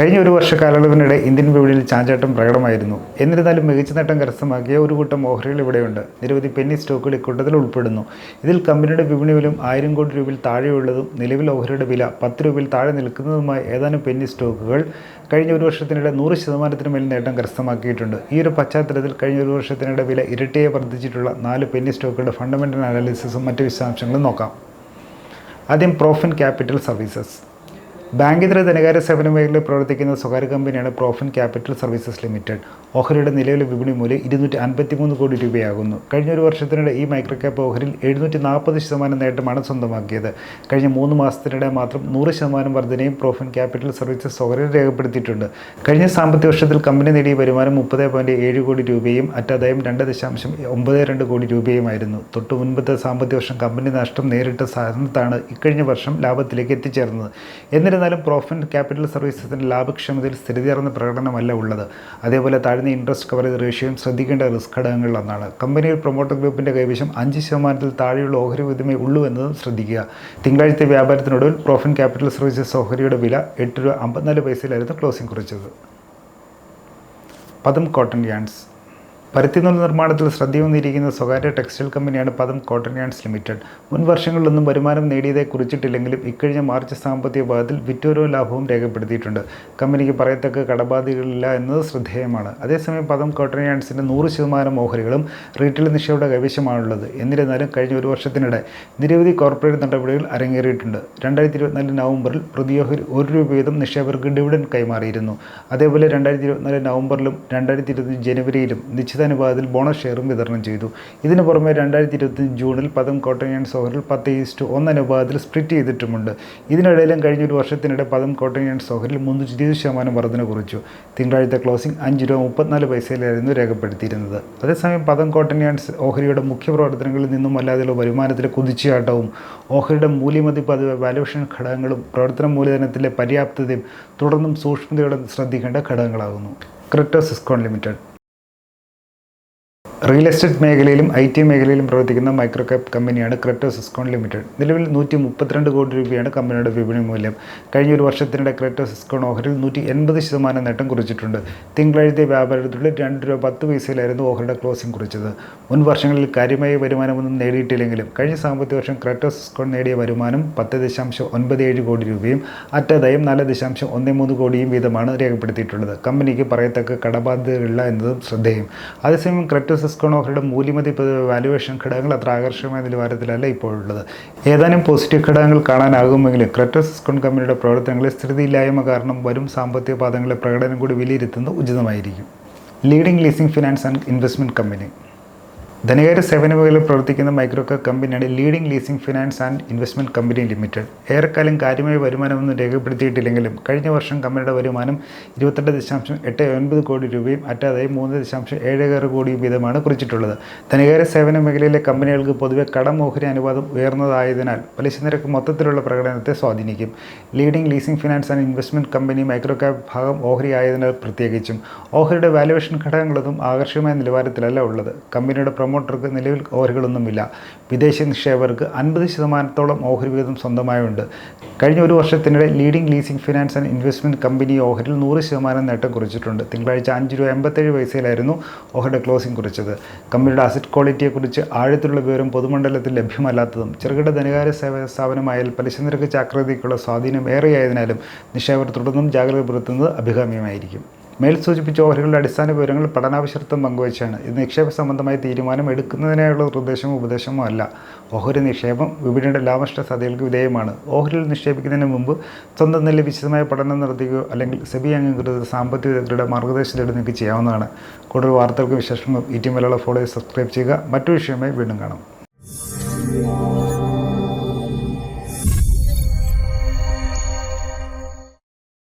കഴിഞ്ഞ ഒരു വർഷ കാലയളവിനിടെ ഇന്ത്യൻ വിപണിയിൽ ചാഞ്ചാട്ടം പ്രകടമായിരുന്നു. എന്നിരുന്നാലും മികച്ച നേട്ടം കരസ്ഥമാക്കിയ ഒരു കൂട്ടം ഓഹരികൾ ഇവിടെയുണ്ട്. നിരവധി പെന്നി സ്റ്റോക്കുകൾ ഇക്കൂട്ടത്തിൽ ഉൾപ്പെടുന്നു. ഇതിൽ കമ്പനിയുടെ വിപണി വിലും ആയിരം കോടി രൂപയിൽ താഴെയുള്ളതും നിലവിൽ ഓഹരിയുടെ വില പത്ത് രൂപയിൽ താഴെ നിൽക്കുന്നതുമായ ഏതാനും പെന്നി സ്റ്റോക്കുകൾ കഴിഞ്ഞ ഒരു വർഷത്തിനിടെ നൂറ് ശതമാനത്തിന് മേൽ നേട്ടം കരസ്ഥമാക്കിയിട്ടുണ്ട്. ഈ ഒരു പശ്ചാത്തലത്തിൽ കഴിഞ്ഞ ഒരു വർഷത്തിനിടെ വില ഇരട്ടിയെ വർദ്ധിച്ചിട്ടുള്ള നാല് പെന്നി സ്റ്റോക്കുകളുടെ ഫണ്ടമെന്റൽ അനാലിസിസും മറ്റ് വിശദാംശങ്ങളും നോക്കാം. ആദ്യം പ്രോഫിൻ ക്യാപിറ്റൽ സർവീസസ് ബാങ്കിതര ധനകാര്യ സേവന മേഖലയിൽ പ്രവർത്തിക്കുന്ന സ്വകാര്യ കമ്പനിയാണ് പ്രോഫിൻ ക്യാപിറ്റൽ സർവീസസ് ലിമിറ്റഡ്. ഓഹരിയുടെ നിലവിലെ വിപണി മൂല്യം ഇരുന്നൂറ്റി അൻപത്തിമൂന്ന് കോടി രൂപയാകുന്നു. കഴിഞ്ഞ ഒരു വർഷത്തിനിടെ ഈ മൈക്രോ ക്യാപ്പ് ഓഹരിൽ എഴുന്നൂറ്റി നാൽപ്പത് ശതമാനം നേട്ടമാണ് സ്വന്തമാക്കിയത്. കഴിഞ്ഞ മൂന്ന് മാസത്തിനിടെ മാത്രം നൂറ് ശതമാനം വർധനയും പ്രോഫിൻ ക്യാപിറ്റൽ സർവീസസ് ഓഹരി രേഖപ്പെടുത്തിയിട്ടുണ്ട്. കഴിഞ്ഞ സാമ്പത്തിക വർഷത്തിൽ കമ്പനി നേടിയ വരുമാനം മുപ്പത് പോയിന്റ് ഏഴ് കോടി രൂപയും അറ്റാദായം രണ്ട് ദശാംശം ഒമ്പത് രണ്ട് കോടി രൂപയുമായിരുന്നു. തൊട്ടു മുൻപത്തെ സാമ്പത്തിക വർഷം കമ്പനി നഷ്ടം നേരിട്ട സ്ഥാനത്താണ് ഇക്കഴിഞ്ഞ വർഷം ലാഭത്തിലേക്ക് എത്തിച്ചേർന്നത്. എന്നിരുന്നാലും പ്രോഫിറ്റ് ക്യാപിറ്റൽ സർവീസസിന്റെ ലാഭക്ഷമതയിൽ സ്ഥിരതയാർന്ന പ്രകടനമല്ല ഉള്ളത്. അതേപോലെ താഴ്ന്ന ഇൻട്രസ്റ്റ് കവറേജ് റേഷ്യോയും ശ്രദ്ധിക്കേണ്ട റിസ്ക് ഘടകങ്ങളിലൊന്നാണ് കമ്പനിയിൽ പ്രൊമോട്ടർ ഗ്രൂപ്പിന്റെ കൈവശം അഞ്ച് ശതമാനത്തിൽ താഴെയുള്ള ഓഹരി വിധമേ ഉള്ളൂ എന്നതും ശ്രദ്ധിക്കുക. തിങ്കളാഴ്ച വ്യാപാരത്തിനൊടുവിൽ പ്രോഫിറ്റ് ക്യാപിറ്റൽ സർവീസസ് ഓഹരിയുടെ വില എട്ട് രൂപ അമ്പത്തിനാല് പൈസയിലായിരുന്നു ക്ലോസിംഗ് കുറിച്ചത്. പദം കോട്ടൺ യാൻസ് പരുത്തിനൂൽ നിർമ്മാണത്തിൽ ശ്രദ്ധയൂന്നിരിക്കുന്ന സ്വകാര്യ ടെക്സ്റ്റൈൽ കമ്പനിയാണ് പദം കോട്ടൺ യാൻഡ്സ് ലിമിറ്റഡ്. മുൻ വർഷങ്ങളിലൊന്നും വരുമാനം നേടിയതേ കുറിച്ചിട്ടില്ലെങ്കിലും ഇക്കഴിഞ്ഞ മാർച്ച് സാമ്പത്തിക ഭാഗത്തിൽ വിറ്റോരോ ലാഭവും രേഖപ്പെടുത്തിയിട്ടുണ്ട്. കമ്പനിക്ക് പറയത്തക്ക കടബാധ്യതകളില്ല എന്നത് ശ്രദ്ധേയമാണ്. അതേസമയം പദം കോട്ടൺ യാൻഡ്സിന്റെ നൂറ് ശതമാനം ഓഹരികളും റീറ്റെയിൽ നിക്ഷേപയുടെ കൈവശമാണുള്ളത്. എന്നിരുന്നാലും കഴിഞ്ഞ ഒരു വർഷത്തിനിടെ നിരവധി കോർപ്പറേറ്റ് നടപടികൾ അരങ്ങേറിയിട്ടുണ്ട്. രണ്ടായിരത്തി ഇരുപത്തിനാല് നവംബറിൽ പ്രതി ഓഹരി ഒരു രൂപ വീതം നിക്ഷേപകർക്ക് ഡിവിഡൻ കൈമാറിയിരുന്നു. അതേപോലെ രണ്ടായിരത്തി ഇരുപത്തിനാല് നവംബറിലും രണ്ടായിരത്തി ഇരുപത്തി ജനുവരിയിലും നിശ്ചിത അനുപാതത്തിൽ ബോണസ് ഷെയറും വിതരണം ചെയ്തു. ഇതിനു പുറമെ രണ്ടായിരത്തി ഇരുപത്തി ജൂണിൽ പദം കോട്ടൺ ആൻഡ് സോഹറിൽ പത്ത് ഈസ്റ്റ് ഒന്ന് അനുപാതത്തിൽ സ്പ്ലിറ്റ് ചെയ്തിട്ടുമുണ്ട്. ഇതിനിടയിലും കഴിഞ്ഞ ഒരു വർഷത്തിനിടെ പദം കോട്ടൺ ആൻഡ് സോഹറിൽ മുന്നൂറ്റി ഇരുപത് ശതമാനം വർധന കുറിച്ചു. തിങ്കളാഴ്ച ക്ലോസിംഗ് അഞ്ച് രൂപ മുപ്പത്തിനാല് പൈസയിലായിരുന്നു രേഖപ്പെടുത്തിയിരുന്നത്. അതേസമയം പദം കോട്ടൺ ആൻഡ് ഓഹരിയുടെ മുഖ്യ പ്രവർത്തനങ്ങളിൽ നിന്നും അല്ലാതെയുള്ള വരുമാനത്തിലെ കുതിച്ചുചാട്ടവും ഓഹരിയുടെ മൂല്യമതിപ്പ് അത് വാലുവേഷൻ ഘടകങ്ങളും പ്രവർത്തന മൂലധനത്തിലെ പര്യാപ്തതയും തുടർന്നും സൂക്ഷ്മതയോടെ ശ്രദ്ധിക്കേണ്ട ഘടകങ്ങളാകുന്നു. Crypto Syscon Limited real estate മേഖലയിലും ഐ ടി മേഖലയിലും പ്രവർത്തിക്കുന്ന മൈക്രോ ക്യാപ് കമ്പനിയാണ് ക്രെറ്റോ സിസ്കോൺ ലിമിറ്റഡ് നിലവിൽ നൂറ്റി മുപ്പത്തിരണ്ട് കോടി രൂപയാണ് കമ്പനിയുടെ വിപണി മൂല്യം. കഴിഞ്ഞ ഒരു വർഷത്തിനിടെ ക്രെറ്റോ സിസ്കോൺ ഓഹരിൽ നൂറ്റി എൺപത് ശതമാനം നേട്ടം കുറിച്ചിട്ടുണ്ട്. തിങ്കളാഴ്ച വ്യാപാരത്തിലുള്ള രണ്ട് രൂപ പത്ത് പൈസയിലായിരുന്നു ഓഹരിയുടെ ക്ലോസിംഗ് കുറിച്ചത്. മുൻ വർഷങ്ങളിൽ കാര്യമായ വരുമാനമൊന്നും നേടിയിട്ടില്ലെങ്കിലും കഴിഞ്ഞ സാമ്പത്തിക വർഷം ക്രെറ്റോ സിസ്കോൺ നേടിയ വരുമാനം പത്ത് ദശാംശം ഒൻപത് ഏഴ് കോടി രൂപയും അറ്റാദായം നാല് ദശാംശം ഒന്ന് മൂന്ന് കോടിയും വീതമാണ് രേഖപ്പെടുത്തിയിട്ടുള്ളത്. കമ്പനിക്ക് പറയത്തക്ക കടബാധ്യതകളില്ല എന്നതും ശ്രദ്ധേയം. അതേസമയം ക്രെറ്റോ ഓഹരിയുടെ മൂല്യമതി വാല്യുവേഷൻ ഘടകങ്ങൾ അത്ര ആകർഷകമായ നിലവാരത്തിലല്ല ഇപ്പോഴുള്ളത് ഏതാനും പോസിറ്റീവ് ഘടകങ്ങൾ കാണാനാകുമെങ്കിലും ക്രെറ്റസ് സിസ്കോൺ കമ്പനിയുടെ പ്രവർത്തനങ്ങളിൽ സ്ഥിരതയില്ലായ്മ കാരണം വരും സാമ്പത്തിക പാദങ്ങളെ പ്രകടനം കൂടി വിലയിരുത്തുന്നത് ഉചിതമായിരിക്കും. Leading Leasing Finance and Investment Company ധനകാര്യ സേവന മേഖലയിൽ പ്രവർത്തിക്കുന്ന മൈക്രോ കമ്പനിയാണ് Leading Leasing Finance and Investment Company Limited. ഏറെക്കാലം കാര്യമായ വരുമാനമൊന്നും രേഖപ്പെടുത്തിയിട്ടില്ലെങ്കിലും കഴിഞ്ഞ വർഷം കമ്പനിയുടെ വരുമാനം ഇരുപത്തെട്ട് ദശാംശം എട്ട് ഒൻപത് കോടി രൂപയും അറ്റാതായി മൂന്ന് ദശാംശം ഏഴ് ആറ് കോടി വീതമാണ് കുറിച്ചിട്ടുള്ളത്. ധനകാര്യ സേവന മേഖലയിലെ കമ്പനികൾക്ക് പൊതുവെ കടം ഓഹരി അനുപാതം ഉയർന്നതായതിനാൽ പലിശ നിരക്ക് മൊത്തത്തിലുള്ള പ്രകടനത്തെ സ്വാധീനിക്കും. Leading Leasing Finance and Investment Company micro cap ഭാഗം ഓഹരി ആയതിനാൽ പ്രത്യേകിച്ചും ഓഹരിയുടെ വാലുവേഷൻ ഘടകങ്ങളൊന്നും ആകർഷകമായ നിലവാരത്തിലല്ല ഉള്ളത്. കമ്പനിയുടെ പ്രൊമോട്ടർക്ക് നിലവിൽ ഓഹരികളൊന്നുമില്ല. വിദേശ നിക്ഷേപകർക്ക് അൻപത് ശതമാനത്തോളം ഓഹരി വീതം സ്വന്തമായുണ്ട്. കഴിഞ്ഞ ഒരു വർഷത്തിനിടെ Leading Leasing Finance and Investment Company ഓഹരിൽ നൂറ് ശതമാനം നേട്ടം കുറിച്ചിട്ടുണ്ട്. തിങ്കളാഴ്ച അഞ്ച് രൂപ എൺപത്തേഴ് പൈസയിലായിരുന്നു ഓഹരിയുടെ ക്ലോസിംഗ് കുറിച്ചത്. കമ്പനിയുടെ അസറ്റ് ക്വാളിറ്റിയെക്കുറിച്ച് ആഴത്തിലുള്ള വിവരം പൊതുമണ്ഡലത്തിൽ ലഭ്യമല്ലാത്തതും ചെറുകിട ധനകാര്യ സേവന സ്ഥാപനമായാൽ പലിശ നിരക്ക് ചാക്രതയ്ക്കുള്ള സ്വാധീനം ഏറെയായതിനാലും നിക്ഷേപകർ തുടർന്നും ജാഗ്രത പുലർത്തുന്നത് അഭികാമ്യമായിരിക്കും. മേൽ സൂചിപ്പിച്ച ഓഹരികളുടെ അടിസ്ഥാന വിവരങ്ങൾ പഠനാവശ്യത്വം പങ്കുവച്ചാണ്. ഇത് നിക്ഷേപ സംബന്ധമായ തീരുമാനം എടുക്കുന്നതിനായുള്ള നിർദ്ദേശമോ ഉപദേശമോ അല്ല. ഓഹരി നിക്ഷേപം വിപണിയുടെ ലാഭനഷ്ട സാധ്യതകൾക്ക് വിധേയമാണ്. ഓഹരിയിൽ നിക്ഷേപിക്കുന്നതിന് മുമ്പ് സ്വന്തം നില വിശദമായ പഠനം നടത്തുകയോ അല്ലെങ്കിൽ സെബി അംഗീകൃത സാമ്പത്തിക വിദഗ്ധരുടെ മാർഗദർശനം നിങ്ങൾക്ക് ചെയ്യാവുന്നതാണ്. കൂടുതൽ വാർത്തകൾക്ക് വിശേഷങ്ങളും ഈ ടി മലയാളം ഫോളോ സബ്സ്ക്രൈബ് ചെയ്യുക. മറ്റു വിഷയമായി വീണ്ടും കാണാം.